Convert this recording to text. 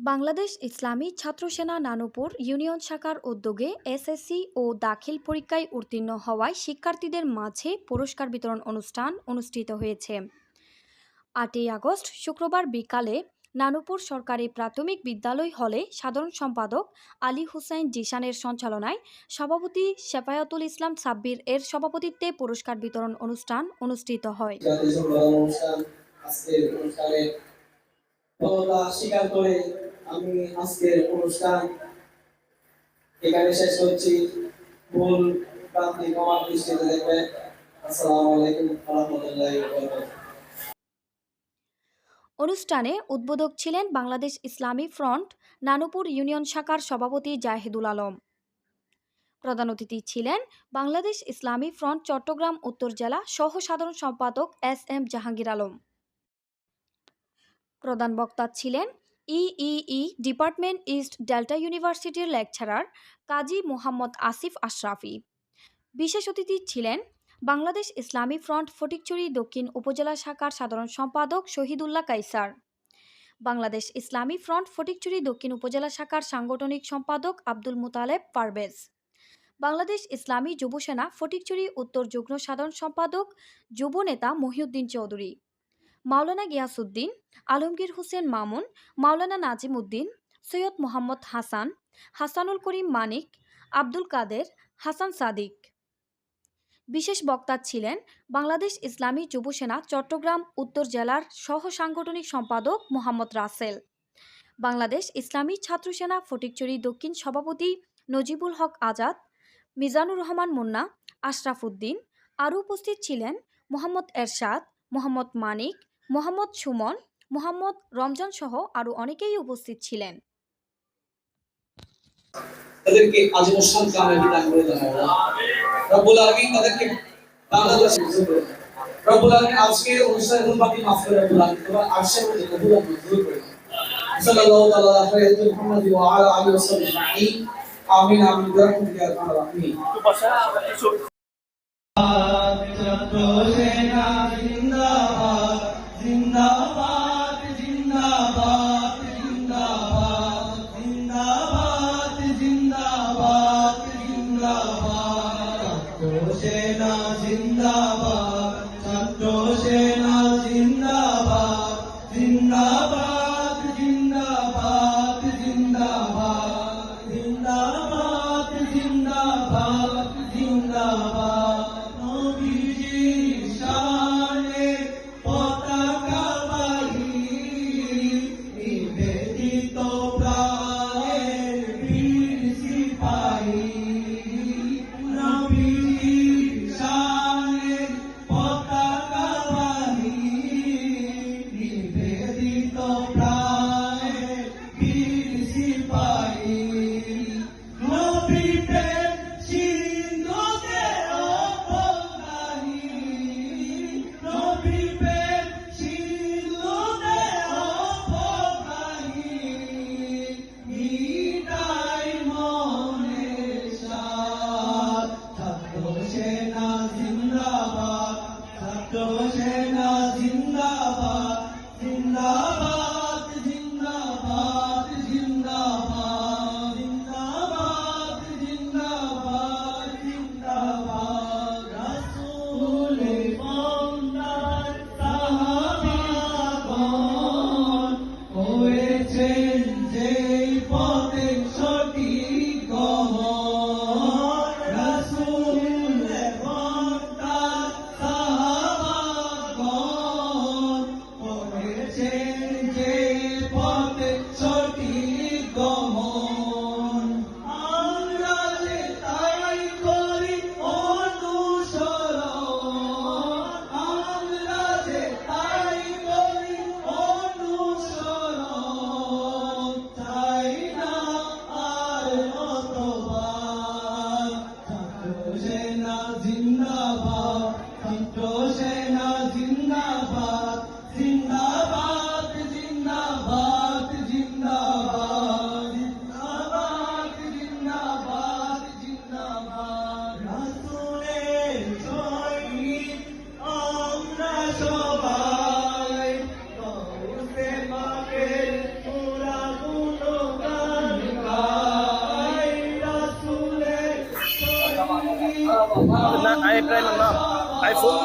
বাংলাদেশ ইসলামী ছাত্র সেনা নানুপুর ইউনিয়ন শাখার উদ্যোগে এসএসসি ও দাখিল পরীক্ষায় উত্তীর্ণ হওয়ায় শিক্ষার্থীদের মাঝে পুরস্কার বিতরণ অনুষ্ঠান অনুষ্ঠিত হয়েছে। আটই আগস্ট শুক্রবার বিকালে নানুপুর সরকারি প্রাথমিক বিদ্যালয় হলে সাধারণ সম্পাদক আলী হুসাইন জিশানের সঞ্চালনায় সভাপতি শেফায়াতুল ইসলাম সাব্বির এর সভাপতিত্বে পুরস্কার বিতরণ অনুষ্ঠান অনুষ্ঠিত হয়। স্বীকার করে আমি আজকের অনুষ্ঠান এখানে শেষ করছি। মূল প্রান্তি কমার দৃষ্টিতে দেখবেন আসসালামু আলাইকুম রহমতুল্লাহ অনুষ্ঠানে উদ্বোধক ছিলেন বাংলাদেশ ইসলামী ফ্রন্ট নানুপুর ইউনিয়ন শাখার সভাপতি জাহেদুল আলম। প্রধান অতিথি ছিলেন বাংলাদেশ ইসলামী ফ্রন্ট চট্টগ্রাম উত্তর জেলা সহ সাধারণ সম্পাদক এস এম জাহাঙ্গীর আলম। প্রধান বক্তা ছিলেন ইইই ডিপার্টমেন্ট ইস্ট ডেল্টা ইউনিভার্সিটির লেকচারার কাজী মোহাম্মদ আসিফ আশরাফি। বিশেষ অতিথি ছিলেন বাংলাদেশ ইসলামী ফ্রন্ট ফটিকচুরি দক্ষিণ উপজেলা শাখার সাধারণ সম্পাদক শহীদুল্লাহ কাইসার। বাংলাদেশ ইসলামী ফ্রন্ট ফটিকচুরি দক্ষিণ উপজেলা শাখার সাংগঠনিক সম্পাদক আব্দুল মুতালেব পারভেজ। বাংলাদেশ ইসলামী যুবসেনা ফটিকচুরি উত্তর যুগ্ম সাধারণ সম্পাদক যুব নেতা মহিউদ্দিন চৌধুরী। মাওলানা গিয়াসুদ্দিন আলমগীর হোসেন মামুন, মাওলানা নাজিম উদ্দিন সৈয়দ মোহাম্মদ হাসান, হাসানুল করিম মানিক, আব্দুল কাদের, হাসান সাদিক। বিশেষ বক্তা ছিলেন বাংলাদেশ ইসলামী যুবসেনা চট্টগ্রাম উত্তর জেলার সহ সাংগঠনিক সম্পাদক মোহাম্মদ রাসেল। বাংলাদেশ ইসলামী ছাত্র সেনা ফটিকচুরি দক্ষিণ সভাপতি নজিবুল হক আজাদ, মিজানুর রহমান মুন্না, আশরাফ উদ্দিন। আরও উপস্থিত ছিলেন মোহাম্মদ এরশাদ, মোহাম্মদ মানিক মোহাম্মদ সুমন মোহাম্মদ রমজান সহ আরও অনেকেই উপস্থিত ছিলেন। তাদেরকে আজীবন সন্তানের বিধান করে দেওয়া রব্বুল আলামিন তাদেরকে বাংলাদেশ রব্বুল আলামিন আজকে অনুষ্ঠানের অনুমতি মাফ করে রব্বুল আলামিন তোমার আরশের মধ্যে কবুল আর মঞ্জুর করে সাল্লাল্লাহু তাআলা আলা খাইরি মুহাম্মদ ওয়া আলা আলিহি ওয়া সাহবিহি আজমাইন। আমিন আমিন বিরহমাতিকা ইয়া আরহামার রাহিমিন জিন্দাবাদ No. जिंदाबाद संतोष আইপ্রাইমের নাম আইফোন